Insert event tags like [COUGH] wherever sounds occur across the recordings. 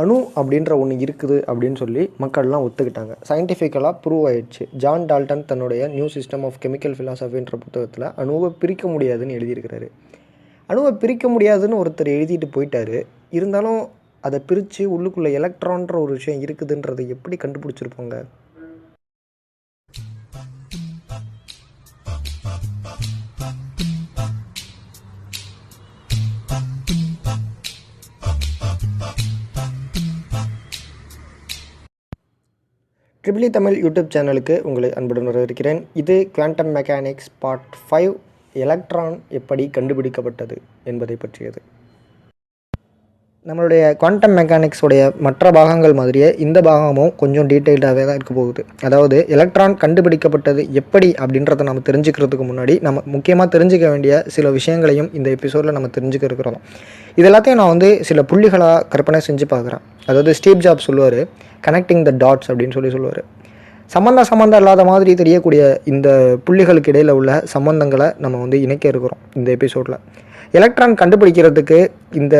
அணு அப்படின்ற ஒன்று இருக்குது அப்படின்னு சொல்லி மக்கள்லாம் ஒத்துக்கிட்டாங்க. சயின்டிஃபிக்கலாக ப்ரூவ் ஆயிடுச்சு. ஜான் டால்டன் தன்னுடைய நியூ சிஸ்டம் ஆஃப் கெமிக்கல் ஃபிலாசபின்ற புத்தகத்தில் அணுவை பிரிக்க முடியாதுன்னு எழுதியிருக்கிறாரு. அணுவை பிரிக்க முடியாதுன்னு ஒருத்தர் எழுதிட்டு போயிட்டாரு. இருந்தாலும் அதை பிரித்து உள்ளுக்குள்ளே எலக்ட்ரான்ற ஒரு விஷயம் இருக்குதுன்றதை எப்படி கண்டுபிடிச்சிருப்பாங்க? ட்ரிபிளி தமிழ் யூடியூப் சேனலுக்கு உங்களை அன்புடன் வரவேற்கிறேன். இது quantum mechanics part five electron எப்படி கண்டுபிடிக்கப்பட்டது என்பதை பற்றியது. நம்மளுடைய குவாண்டம் மெக்கானிக்ஸுடைய மற்ற பாகங்கள் மாதிரியே இந்த பாகமும் கொஞ்சம் டீட்டெயில்டாகவே தான் இருக்க போகுது. அதாவது எலக்ட்ரான் கண்டுபிடிக்கப்பட்டது எப்படி அப்படின்றத நம்ம தெரிஞ்சுக்கிறதுக்கு முன்னாடி நம்ம முக்கியமாக தெரிஞ்சுக்க வேண்டிய சில விஷயங்களையும் இந்த எபிசோடில் நம்ம தெரிஞ்சுக்க இருக்கிறோம். இது எல்லாத்தையும் நான் வந்து சில புள்ளிகளாக கற்பனை செஞ்சு பார்க்குறேன். அதாவது ஸ்டீவ் ஜாப் சொல்லுவார் கனெக்டிங் த டாட்ஸ் அப்படின்னு சொல்லி சொல்லுவார். சம்மந்தம் சம்மந்தம் இல்லாத மாதிரி தெரியக்கூடிய இந்த புள்ளிகளுக்கு இடையில் உள்ள சம்மந்தங்களை நம்ம வந்து இணைக்க இருக்கிறோம் இந்த எபிசோடில் எலக்ட்ரான் கண்டுபிடிக்கிறதுக்கு இந்த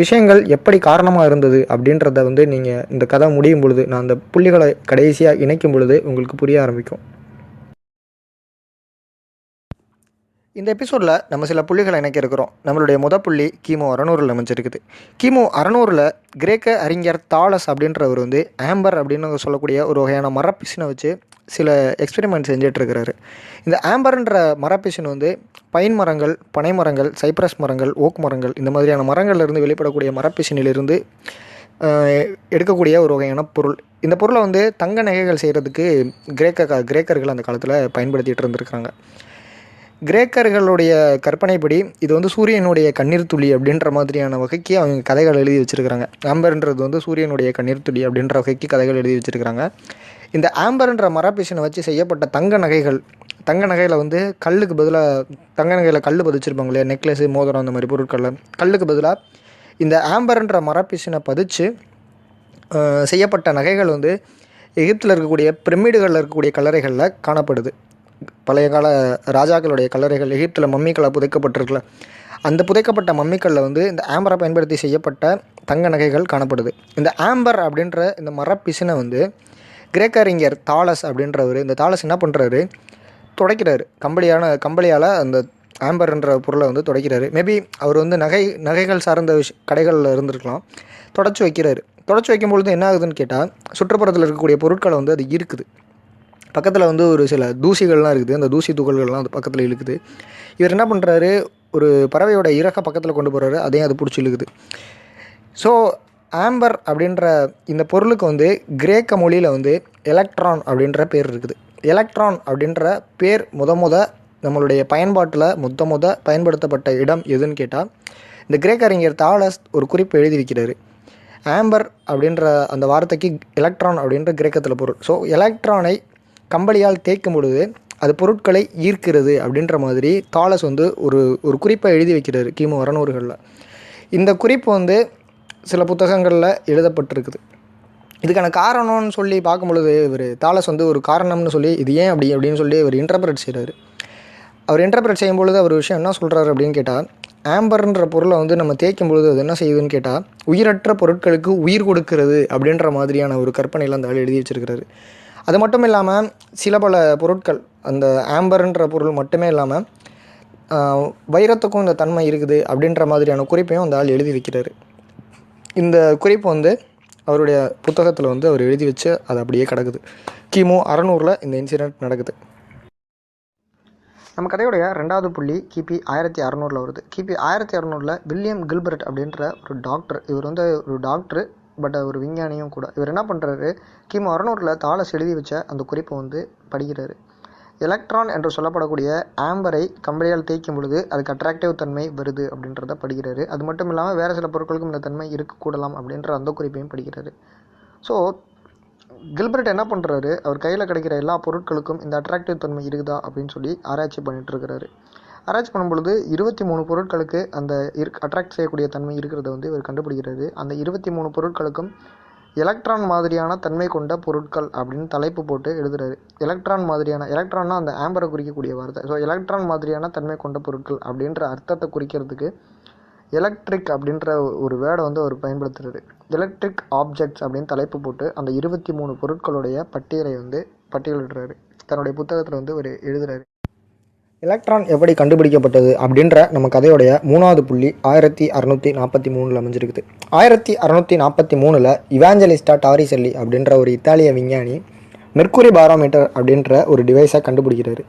விஷயங்கள் எப்படி காரணமாக இருந்தது அப்படின்றத வந்து நீங்கள் இந்த கதை முடியும் பொழுது நான் அந்த புள்ளிகளை கடைசியாக இணைக்கும் பொழுது உங்களுக்கு புரிய ஆரம்பிக்கும். இந்த எபிசோடில் நம்ம சில புள்ளிகளை இணைக்க இருக்கிறோம். நம்மளுடைய முத புள்ளி கிமு அறநூறில் அமைஞ்சிருக்குது. கிமு அறநூறில் கிரேக்க அறிஞர் தாலஸ் அப்படின்றவர் வந்து ஆம்பர் அப்படின்னு சொல்லக்கூடிய ஒரு வகையான மரப்பிசினை வச்சு சில எக்ஸ்பெரிமெண்ட் செஞ்சிட்ருக்கிறாரு இந்த ஆம்பர்ன்ற மரப்பிசின் வந்து பைன் மரங்கள் பனை மரங்கள் சைப்ரஸ் மரங்கள் ஓக் மரங்கள் இந்த மாதிரியான மரங்கள்லேருந்து வெளிப்படக்கூடிய மரப்பிசினிலிருந்து எடுக்கக்கூடிய ஒரு வகையான பொருள். இந்த பொருளை வந்து தங்க நகைகள் செய்கிறதுக்கு கிரேக்க க- கிரேக்கர்கள் அந்த காலத்தில் பயன்படுத்திகிட்டு இருந்திருக்காங்க கிரேக்கர்களுடைய கற்பனைப்படி இது வந்து சூரியனுடைய கண்ணீர் துளி அப்படின்ற மாதிரியான வகைக்கு அவங்க கதைகள் எழுதி வச்சுருக்கிறாங்க. ஆம்பர்ன்றது வந்து சூரியனுடைய கண்ணீர் துளி அப்படின்ற வகைக்கு கதைகள் எழுதி வச்சுருக்கிறாங்க. இந்த ஆம்பர்ன்ற மரப்பிசினை வச்சு செய்யப்பட்ட தங்க நகைகள் தங்க நகையில் வந்து கல்லுக்கு பதிலாக தங்க நகையில் கல் பதிச்சிருப்பாங்க இல்லையா? நெக்லஸு மோதிரம் அந்த மாதிரி பொருட்களில். கல்லுக்கு பதிலாக இந்த ஆம்பர்ன்ற மரப்பிசினை பதிச்சு செய்யப்பட்ட நகைகள் வந்து எகிப்தில் இருக்கக்கூடிய பிரமிடுகளில் இருக்கக்கூடிய கல்லறைகளில் காணப்படுது. பழைய கால ராஜாக்களுடைய கல்லறைகள் எகிப்தில் மம்மிக்களாக புதைக்கப்பட்டிருக்கல. அந்த புதைக்கப்பட்ட மம்மிக்களில் வந்து இந்த ஆம்பரை பயன்படுத்தி செய்யப்பட்ட தங்க நகைகள் காணப்படுது. இந்த ஆம்பர் அப்படின்ற இந்த மரப்பிசினை வந்து கிரேக்க அறிஞர் தாலஸ் அப்படின்றவர் இந்த தாலஸ் என்ன பண்ணுறாரு துடைக்கிறாரு. கம்பளியான கம்பளியால் அந்த ஆம்பர்ன்ற பொருளை வந்து துடைக்கிறாரு. மேபி அவர் வந்து நகை நகைகள் சார்ந்த விஷ் கடைகளில் இருந்திருக்கலாம். தொடச்சி வைக்கிறாரு. தொடச்சி வைக்கும் பொழுது என்ன ஆகுதுன்னு கேட்டால் சுற்றுப்புறத்தில் இருக்கக்கூடிய பொருட்களை வந்து அது இருக்குது பக்கத்தில் வந்து ஒரு சில தூசிகள்லாம் இருக்குது. அந்த தூசி துகள்கள்லாம் அது பக்கத்தில் இழுக்குது. இவர் என்ன பண்ணுறாரு ஒரு பறவையோட இறக்க பக்கத்தில் கொண்டு போகிறாரு அதையும் அது பிடிச்சி இழுக்குது. ஸோ ஆம்பர் அப்படின்ற இந்த பொருளுக்கு வந்து கிரேக்க மொழியில் வந்து எலக்ட்ரான் அப்படின்ற பேர் இருக்குது. எலக்ட்ரான் அப்படின்ற பேர் முத முத நம்மளுடைய பயன்பாட்டில் முத முத பயன்படுத்தப்பட்ட இடம் எதுன்னு கேட்டால் இந்த கிரேக்க அறிஞர் தாலஸ் ஒரு குறிப்பு எழுதி வைக்கிறாரு ஆம்பர் அப்படின்ற அந்த வார்த்தைக்கு எலக்ட்ரான் அப்படின்ற கிரேக்கத்தில் பொருள். ஸோ எலக்ட்ரானை கம்பளியால் தேய்க்கும் பொழுது அது பொருட்களை ஈர்க்கிறது அப்படின்ற மாதிரி தாலஸ் வந்து ஒரு ஒரு குறிப்பை எழுதி வைக்கிறாரு கிமு அறநூறுகளில். இந்த குறிப்பு வந்து சில புத்தகங்களில் எழுதப்பட்டிருக்குது. இதுக்கான காரணம்னு சொல்லி பார்க்கும் பொழுது இவர் தாலஸ் வந்து ஒரு காரணம்னு சொல்லி இது ஏன் அப்படி அப்படின்னு சொல்லி அவர் இன்டர்பிரேட் செய்கிறார் அவர் இன்டர்பிரேட் செய்யும் பொழுது அவர் விஷயம் என்ன சொல்கிறாரு அப்படின்னு கேட்டால் ஆம்பர்ன்ற பொருளை வந்து நம்ம தேய்க்கும் பொழுது அது என்ன செய்யுதுன்னு கேட்டால் உயிரற்ற பொருட்களுக்கு உயிர் கொடுக்கிறது அப்படின்ற மாதிரியான ஒரு கற்பனையில் அந்த ஆள் எழுதி வச்சிருக்கிறாரு. அது மட்டும் இல்லாமல் சில பல பொருட்கள் அந்த ஆம்பர்ன்ற பொருள் மட்டுமே இல்லாமல் வைரத்துக்கும் இந்த தன்மை இருக்குது அப்படின்ற மாதிரியான குறிப்பையும் அந்த ஆள் எழுதி வைக்கிறாரு. இந்த குறிப்பு வந்து அவருடைய புத்தகத்தில் வந்து அவர் எழுதி வச்சு அது அப்படியே கிடக்குது. கிமு அறநூறில் இந்த இன்சிடெண்ட் நடக்குது. நம்ம கதையுடைய ரெண்டாவது புள்ளி கிபி ஆயிரத்தி அறநூறில் வருது. கிபி ஆயிரத்தி அறநூறில் வில்லியம் கில்பர்ட் அப்படின்ற ஒரு டாக்டர் இவர் வந்து ஒரு டாக்டர் பட் ஒரு விஞ்ஞானியும் கூட. இவர் என்ன பண்ணுறாரு கிமு அறநூறில் தாளஸ் எழுதி வச்ச அந்த குறிப்பை வந்து படிக்கிறாரு. எலக்ட்ரான் என்று சொல்லப்படக்கூடிய ஆம்பரை கம்பளியால் தேய்க்கும் பொழுது அதுக்கு அட்ராக்டிவ் தன்மை வருது அப்படின்றத படிக்கிறாரு. அது மட்டும் இல்லாமல் வேறு சில பொருட்களுக்கும் இந்த தன்மை இருக்கக்கூடலாம் அப்படின்ற அந்த குறிப்பையும் படிக்கிறாரு. ஸோ கில்பர்ட் என்ன பண்ணுறாரு அவர் கையில் கிடைக்கிற எல்லா பொருட்களுக்கும் இந்த அட்ராக்டிவ் தன்மை இருக்குதா அப்படின்னு சொல்லி ஆராய்ச்சி பண்ணிட்டுருக்கிறாரு ஆராய்ச்சி பண்ணும்பொழுது இருபத்தி மூணு பொருட்களுக்கு அந்த இருக் அட்ராக்ட் செய்யக்கூடிய தன்மை இருக்கிறத வந்து இவர் கண்டுபிடிக்கிறாரு. அந்த இருபத்தி மூணு பொருட்களுக்கும் எலக்ட்ரான் மாதிரியான தன்மை கொண்ட பொருட்கள் அப்படின்னு தலைப்பு போட்டு எழுதுறாரு. எலக்ட்ரான் மாதிரியான எலக்ட்ரான்னா அந்த ஆம்பரை குறிக்கக்கூடிய வார்த்தை. ஸோ எலக்ட்ரான் மாதிரியான தன்மை கொண்ட பொருட்கள் அப்படின்ற அர்த்தத்தை குறிக்கிறதுக்கு எலக்ட்ரிக் அப்படின்ற ஒரு வேர்டை வந்து அவர் பயன்படுத்துறாரு. எலக்ட்ரிக் ஆப்ஜெக்ட்ஸ் அப்படின்னு தலைப்பு போட்டு அந்த இருபத்தி மூணு பொருட்களுடைய பட்டியலை வந்து பட்டியலிடுறாரு. தன்னுடைய புத்தகத்தில் வந்து ஒரு எழுதுறாரு. எலக்ட்ரான் எப்படி கண்டுபிடிக்கப்பட்டது அப்படின்ற நம்ம கதையுடைய மூணாவது புள்ளி ஆயிரத்தி அறநூற்றி நாற்பத்தி மூணில் அமைஞ்சிருக்குது. ஆயிரத்தி அறநூற்றி நாற்பத்தி மூணில் இவாஞ்சலிஸ்டா டாரிசெல்லி அப்படின்ற ஒரு இத்தாலிய விஞ்ஞானி மெர்க்குரி பாரோமீட்டர் அப்படின்ற ஒரு டிவைஸை கண்டுபிடிக்கிறாரு.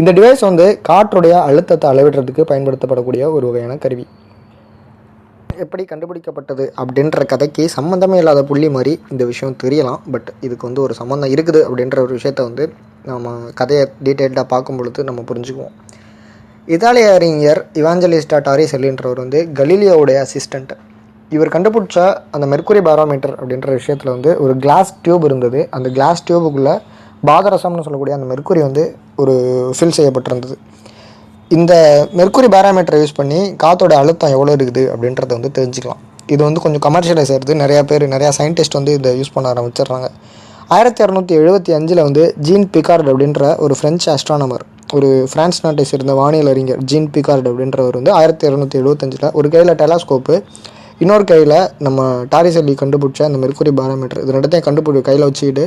இந்த டிவைஸ் வந்து காற்றுடைய அழுத்தத்தை அளவிடுறதுக்கு பயன்படுத்தப்படக்கூடிய ஒரு வகையான கருவி. எப்படி கண்டுபிடிக்கப்பட்டது அப்படின்ற கதைக்கு சம்மந்தமே இல்லாத புள்ளி மாதிரி இந்த விஷயம் தெரியலாம். பட் இதுக்கு வந்து ஒரு சம்மந்தம் இருக்குது அப்படின்ற ஒரு விஷயத்த வந்து நம்ம கதையை டீட்டெயில்டாக பார்க்கும் பொழுது நம்ம புரிஞ்சுக்குவோம். இத்தாலிய அறிஞர் இவாஞ்சலிஸ்டா டாரிசெல்லின்றவர் வந்து கலீலியோவுடைய அசிஸ்டண்ட் இவர் கண்டுபிடிச்ச அந்த மெர்க்குரி பாரோமீட்டர் அப்படின்ற விஷயத்தில் வந்து ஒரு கிளாஸ் டியூப் இருந்தது. அந்த கிளாஸ் டியூபுக்குள்ளே பாதரசம்னு சொல்லக்கூடிய அந்த மெர்க்குரி வந்து ஒரு ஃபில் செய்யப்பட்டிருந்தது. இந்த மெர்க்குரி பேராமீட்டரை யூஸ் பண்ணி காற்றோட அழுத்தம் எவ்வளோ இருக்குது அப்படின்றத வந்து தெரிஞ்சுக்கலாம். இது வந்து கொஞ்சம் கமர்ஷியலைஸ் ஆகிறது நிறையா பேர் நிறையா சயின்டிஸ்ட் வந்து இதை யூஸ் பண்ண ஆரம்பிச்சிடுறாங்க. ஆயிரத்தி இரநூத்தி எழுபத்தி அஞ்சில் வந்து ஜீன் பிகார்டு அப்படின்ற ஒரு ஃப்ரெஞ்சு அஸ்ட்ரானமர் ஒரு ஃப்ரான்ஸ் நாட்டை சேர்ந்த வானியல் அறிஞர் ஜீன் பிகார்டு அப்படின்றவர் வந்து ஆயிரத்தி இரநூத்தி எழுபத்தஞ்சில் ஒரு கையில் டெலாஸ்கோப்பு இன்னொரு கையில் நம்ம டாரிசெல்லி கண்டுபிடிச்ச அந்த மெர்க்குரி பாரோமீட்டர் இது ரெண்டத்தையும் கண்டுபிடி கையில் வச்சுக்கிட்டு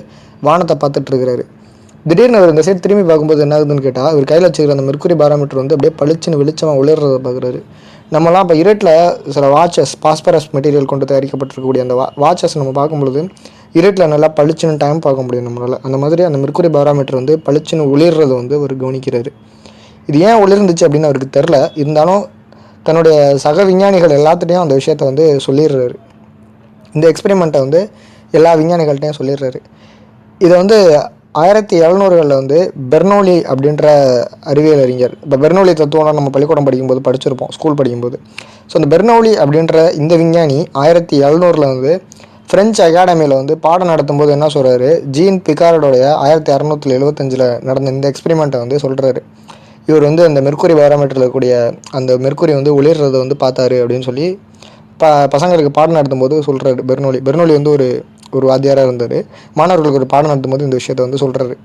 வானத்தை பார்த்துட்டு இருக்கிறாரு. திடீர்னு அவர் இந்த சைடு திரும்பி பார்க்கும்போது என்ன ஆகுதுன்னு கேட்டால் அவர் கையில் வச்சுக்கிற அந்த மெர்க்குரி பாராமீட்டர் வந்து அப்படியே பளிச்சுன்னு வெளிச்சமாக ஒளிர்றதை பார்க்குறாரு. நம்மலாம் இப்போ இருட்டில் சில வாட்சஸ் பாஸ்பரஸ் மெட்டீரியல் கொண்டு தயாரிக்கப்பட்டிருக்கக்கூடிய அந்த வா வாட்சஸ் நம்ம பார்க்கும்பொழுது இருட்டில் நல்லா பளிச்சுன்னு டைம் பார்க்க முடியும் நம்மளால். அந்த மாதிரி அந்த மெர்க்குரி பாராமீட்டர் வந்து பளிச்சுன்னு ஒளிர்றதை வந்து அவர் கவனிக்கிறாரு. இது ஏன் ஒளிர்ந்துச்சு அப்படின்னு அவருக்கு தெரில இருந்தாலும் தன்னுடைய சக விஞ்ஞானிகள் எல்லாத்துட்டையும் அந்த விஷயத்த வந்து சொல்லிடுறாரு. இந்த எக்ஸ்பெரிமெண்ட்டை வந்து எல்லா விஞ்ஞானிகள்கிட்டையும் சொல்லிடுறாரு. இதை வந்து ஆயிரத்தி எழுநூறுகளில் வந்து பெர்னோலி அப்படின்ற அறிவியல் அறிஞர். இப்போ பெர்னோலி தத்துவம்லாம் நம்ம பள்ளிக்கூடம் படிக்கும்போது படிச்சிருப்போம் ஸ்கூல் படிக்கும்போது. ஸோ அந்த பெர்னோலி அப்படின்ற இந்த விஞ்ஞானி ஆயிரத்தி எழுநூறில் வந்து ஃப்ரெஞ்சு அகாடமியில் வந்து பாடம் நடத்தும்போது என்ன சொல்கிறாரு ஜீன் பிகார்டோடைய ஆயிரத்தி அறநூற்றி எழுபத்தஞ்சில் நடந்த இந்த எக்ஸ்பெரிமெண்ட்டை வந்து சொல்கிறாரு இவர் வந்து அந்த மெர்க்குரி பாரோமீட்டரில் இருக்கக்கூடிய அந்த மெர்க்குரி வந்து ஒளிர்றதை வந்து பார்த்தாரு அப்படின்னு சொல்லி ப பசங்களுக்கு பாடம் நடத்தும்போது சொல்கிறாரு பெர்னோலி. பெர்னோலி வந்து ஒரு ஒரு வாத்தியாராக இருந்தார். மாணவர்களுக்கு ஒரு பாடம் நடத்தும் போது இந்த விஷயத்தை வந்து சொல்கிறாரு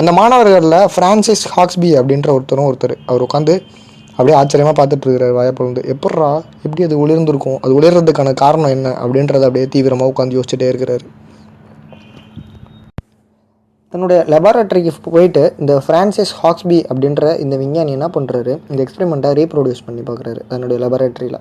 அந்த மாணவர்களில் ஃப்ரான்சிஸ் ஹாக்ஸ்பி அப்படின்ற ஒருத்தரும் ஒருத்தர். அவர் உட்காந்து அப்படியே ஆச்சரியமாக பார்த்துட்டு இருக்கிறார் வாயப்பொழுது எப்பட்றா? எப்படி அது ஒளிர்ந்திருக்கும்? அது ஒளிர்றதுக்கான காரணம் என்ன? அப்படின்றத அப்படியே தீவிரமாக உட்காந்து யோசிச்சுட்டே இருக்கிறாரு. தன்னுடைய லெபார்ட்டரிக்கு போயிட்டு இந்த ஃப்ரான்சிஸ் ஹாக்ஸ்பி அப்படின்ற இந்த விஞ்ஞானி என்ன பண்ணுறாரு இந்த எக்ஸ்பெரிமெண்ட்டை ரீப்ரொடியூஸ் பண்ணி பார்க்குறாரு தன்னுடைய லெபார்ட்டரியில்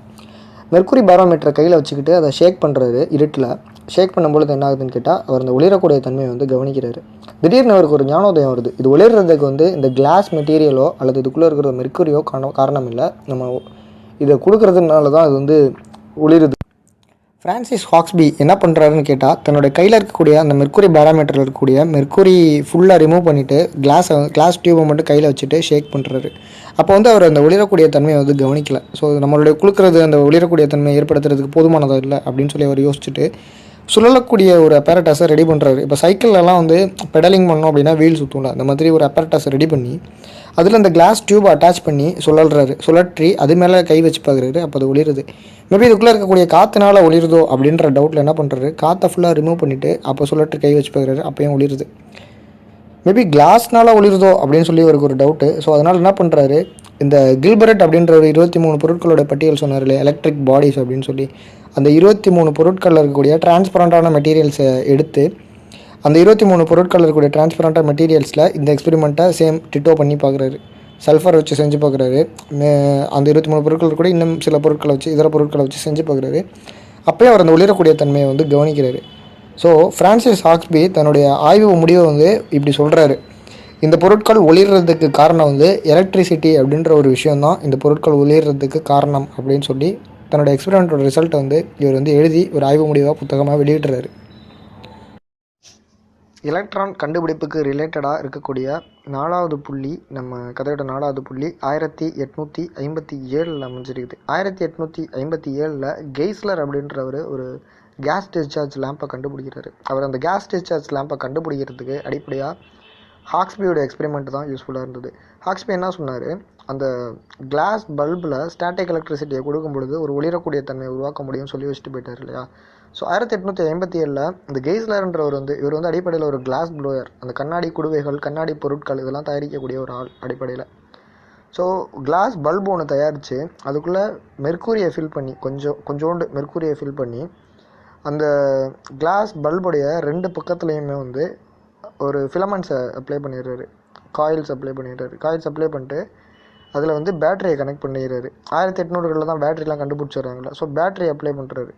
மெர்க்குரி பேரோமீட்டரை கையில் வச்சுக்கிட்டு அதை ஷேக் பண்ணுறாரு இருட்டில். ஷேக் பண்ணும்பொழுது என்ன ஆகுதுன்னு கேட்டால் அவர் அந்த ஒளிரக்கூடிய தன்மையை வந்து கவனிக்கிறாரு. திடீர்னு அவருக்கு ஒரு ஞானோதயம் வருது. இது ஒளிர்றதுக்கு வந்து இந்த கிளாஸ் மெட்டீரியலோ அல்லது இதுக்குள்ளே இருக்கிற மெர்க்குரியோ காரணம் காரணம் இல்லை. நம்ம இதை கொடுக்கறதுனால தான் அது வந்து ஒளிருது. ஃப்ரான்சிஸ் ஹாக்ஸ்பி என்ன பண்ணுறாருன்னு கேட்டால் தன்னோட கையில் இருக்கக்கூடிய அந்த மெர்க்குரி பேராமீட்டரில் இருக்கக்கூடிய மெர்க்குரி ஃபுல்லாக ரிமூவ் பண்ணிவிட்டு கிளாஸை கிளாஸ் டியூபை மட்டும் கையில் வச்சுட்டு ஷேக் பண்ணுறாரு அப்போ வந்து அவர் அந்த ஒளிரக்கூடிய தன்மையை வந்து கவனிக்கல. ஸோ நம்மளுடைய குழுக்கிறது அந்த ஒளிரக்கூடிய தன்மையை ஏற்படுத்துறதுக்கு போதுமானதாக இல்லை அப்படின்னு சொல்லி அவர் யோசிச்சுட்டு சுழலக்கூடிய ஒரு அப்பேரட்டாஸை ரெடி பண்ணுறாரு இப்போ சைக்கிள்லலாம் வந்து பெடலிங் பண்ணோம் அப்படின்னா வீல் சுற்றும்ல அந்த மாதிரி ஒரு அப்பேரட்டாஸை ரெடி பண்ணி அதில் அந்த கிளாஸ் டியூப் அட்டாச் பண்ணி சுழல்றாரு. சுழற்றி அது மேலே கை வச்சு பார்க்குறாரு. அப்போ அது ஒளிருது. மேபி இதுக்குள்ளே இருக்கக்கூடிய காற்றுனால ஒளிருதோ அப்படின்ற டவுட்டில் என்ன பண்ணுறாரு காற்றை ஃபுல்லாக ரிமூவ் பண்ணிவிட்டு அப்போ சுழற்றி கை வச்சு பார்க்குறாரு. அப்போயும் ஒளிருது. மேபி கிளாஸ்னால ஒளிருதோ அப்படின்னு சொல்லி அவருக்கு ஒரு டவுட்டு ஸோ அதனால் என்ன பண்ணுறாரு இந்த கில்பரட் அப்படின்ற ஒரு இருபத்தி மூணு பொருட்களோட பட்டியல் சொன்னார் எலக்ட்ரிக் பாடிஸ் அப்படின்னு சொல்லி. அந்த இருபத்தி மூணு பொருட்களில் இருக்கக்கூடிய டிரான்ஸ்பரண்டான மெட்டீரியல்ஸை எடுத்து அந்த இருபத்தி மூணு பொருட்களில் இருக்கக்கூடிய டிரான்ஸ்பரண்டான மெட்டீரியல்ஸில் இந்த எக்ஸ்பெரிமெண்ட்டை சேம் டிட்டோ பண்ணி பார்க்குறாரு சல்ஃபர் வச்சு செஞ்சு பார்க்குறாரு அந்த இருபத்தி மூணு பொருட்கள் கூட இன்னும் சில பொருட்களை வச்சு இதர பொருட்களை வச்சு செஞ்சு பார்க்குறாரு அப்போயே அவர் அந்த ஒளிரக்கூடிய தன்மையை வந்து கவனிக்கிறாரு. ஸோ ஃப்ரான்சிஸ் ஹாக்ஸ்பி தன்னுடைய ஆய்வு முடிவை வந்து இப்படி சொல்கிறாரு இந்த பொருட்கள் ஒளிர்றதுக்கு காரணம் வந்து எலக்ட்ரிசிட்டி அப்படின்ற ஒரு விஷயந்தான் இந்த பொருட்கள் ஒளிர்றதுக்கு காரணம் அப்படின்னு சொல்லி தன்னோட எக்ஸ்பெரிமெண்ட்டோட ரிசல்ட்டை வந்து இவர் வந்து எழுதி ஒரு ஆய்வு முடிவாக புத்தகமாக வெளியிடுறாரு. எலக்ட்ரான் கண்டுபிடிப்புக்கு ரிலேட்டடாக இருக்கக்கூடிய நாலாவது புள்ளி நம்ம கதையோட நாலாவது புள்ளி ஆயிரத்தி எட்நூற்றி ஐம்பத்தி ஏழில் அமைஞ்சிருக்குது. ஆயிரத்தி எட்நூற்றி ஐம்பத்தி ஏழில் கெய்ஸ்லர் அப்படின்றவர் ஒரு கேஸ் டிஸ்சார்ஜ் லேம்பை கண்டுபிடிக்கிறாரு அவர் அந்த கேஸ் டிஸ்சார்ஜ் லேம்பை கண்டுபிடிக்கிறதுக்கு அடிப்படையாக ஹாக்ஸ்பியோட எக்ஸ்பெரிமெண்ட் தான் யூஸ்ஃபுல்லாக இருந்தது. ஹாக்ஸ்பி என்ன சொன்னார்? அந்த கிளாஸ் பல்பில் ஸ்டாட்டிக் எலக்ட்ரிசிட்டியை கொடுக்கும் பொழுது ஒரு ஒளிரக்கூடிய தன்மையை உருவாக்க முடியும்னு சொல்லி வச்சுட்டு போயிட்டார் இல்லையா? ஸோ ஆயிரத்தி எட்நூற்றி ஐம்பத்தி ஏழில் இந்த கெய்ஸ்லர்ன்றவர் வந்து இவர் வந்து அடிப்படையில் ஒரு கிளாஸ் ப்ளோயர் அந்த கண்ணாடி குடுவைகள் கண்ணாடி பொருட்கள் இதெல்லாம் தயாரிக்கக்கூடிய ஒரு ஆள் அடிப்படையில். ஸோ கிளாஸ் பல்ப் ஒன்று தயாரித்து அதுக்குள்ளே மெர்க்கூரியை ஃபில் பண்ணி கொஞ்சம் கொஞ்சோண்டு மெர்க்கூரியை ஃபில் பண்ணி அந்த கிளாஸ் பல்புடைய ரெண்டு பக்கத்துலேயுமே வந்து ஒரு ஃபிலமெண்ட்ஸை அப்ளை பண்ணிடுறாரு. காயில்ஸ் அப்ளை பண்ணிடுறாரு. காயில்ஸ் அப்ளை பண்ணிட்டு அதில் வந்து பேட்டரியை கனெக்ட் பண்ணிடுறாரு. ஆயிரத்தி எட்நூறுகளில் தான் பேட்டரிலாம் கண்டுபிடிச்சிடுறாங்களே ஸோ பேட்டரி அப்ளை பண்ணுறாரு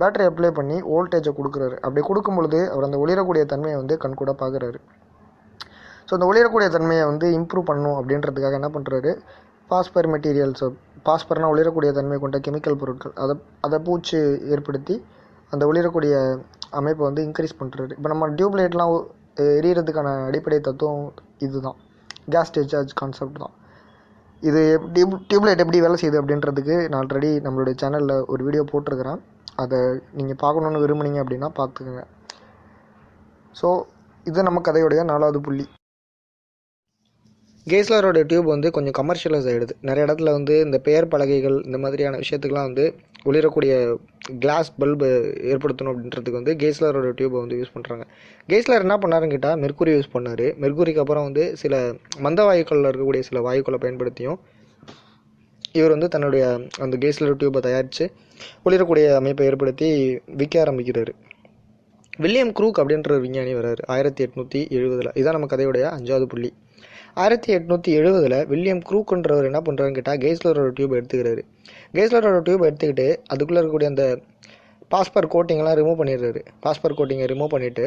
பேட்டரி அப்ளை பண்ணி வோல்டேஜை கொடுக்குறாரு. அப்படி கொடுக்கும் பொழுது அவர் அந்த ஒளிரக்கூடிய தன்மையை வந்து கண்கூட பார்க்குறாரு. ஸோ அந்த ஒளிரக்கூடிய தன்மையை வந்து இம்ப்ரூவ் பண்ணும் அப்படின்றதுக்காக என்ன பண்ணுறாரு பாஸ்பர் மெட்டீரியல்ஸ் பாஸ்பர்னால் ஒளிரக்கூடிய தன்மை கொண்ட கெமிக்கல் பொருட்கள். அதை அதை பூச்சி ஏற்படுத்தி அந்த ஒளிரக்கூடிய அமைப்பை வந்து இன்க்ரீஸ் பண்ணுறாரு இப்போ நம்ம டியூப் லைட்லாம் எரியறதுக்கான அடிப்படை தத்துவம் இதுதான். கேஸ் டிஸ்சார்ஜ் கான்செப்ட் தான். இது டியூப் டியூப்லைட் எப்படி வேலை செய்யுது அப்படின்றதுக்கு நான் ஆல்ரெடி நம்மளுடைய சேனலில் ஒரு வீடியோ போட்டிருக்கிறேன். அதை நீங்கள் பார்க்கணுன்னு விரும்புனீங்க அப்படின்னா பார்த்துக்கோங்க. ஸோ இது நம்ம கதையுடைய நாலாவது புள்ளி. கேஸ்லரோட டியூப் வந்து கொஞ்சம் கமர்ஷியலைஸ் ஆகிடுது நிறைய இடத்துல வந்து இந்த பெயர் பலகைகள் இந்த மாதிரியான விஷயத்துக்குலாம் வந்து ஒளிரக்கூடிய கிளாஸ் பல்பு ஏற்படுத்தணும் அப்படின்றதுக்கு வந்து கேஸ்லரோட டியூப்பை வந்து யூஸ் பண்ணுறாங்க கேஸ்லர் என்ன பண்ணாருன்னு கேட்டால் மெர்க்குரி யூஸ் பண்ணார். மெர்குரிக்கு அப்புறம் வந்து சில மந்த வாயுக்களில் இருக்கக்கூடிய சில வாயுக்களை பயன்படுத்தியும் இவர் வந்து தன்னுடைய அந்த கேஸ்லர் டியூப்பை தயாரித்து ஒளிரக்கூடிய அமைப்பை ஏற்படுத்தி விற்க ஆரம்பிக்கிறாரு. வில்லியம் குரூக் அப்படின்ற ஒரு விஞ்ஞானி வராரு ஆயிரத்தி எட்நூற்றி எழுபதில் இதான் நம்ம கதையுடைய அஞ்சாவது புள்ளி. ஆயிரத்தி எட்நூற்றி எழுபதில் வில்லியம் க்ரூக்குன்றவர் என்ன பண்ணுறாருன்னு கேட்டால் கேஸ்லரோட டியூப் எடுத்துக்கிறாரு. கேஸ்லரோட டியூப் எடுத்துக்கிட்டு அதுக்குள்ளே இருக்கக்கூடிய அந்த பாஸ்பர் கோட்டிங்கெல்லாம் ரிமூவ் பண்ணிடுறாரு. பாஸ்பர் கோட்டிங்கை ரிமூவ் பண்ணிவிட்டு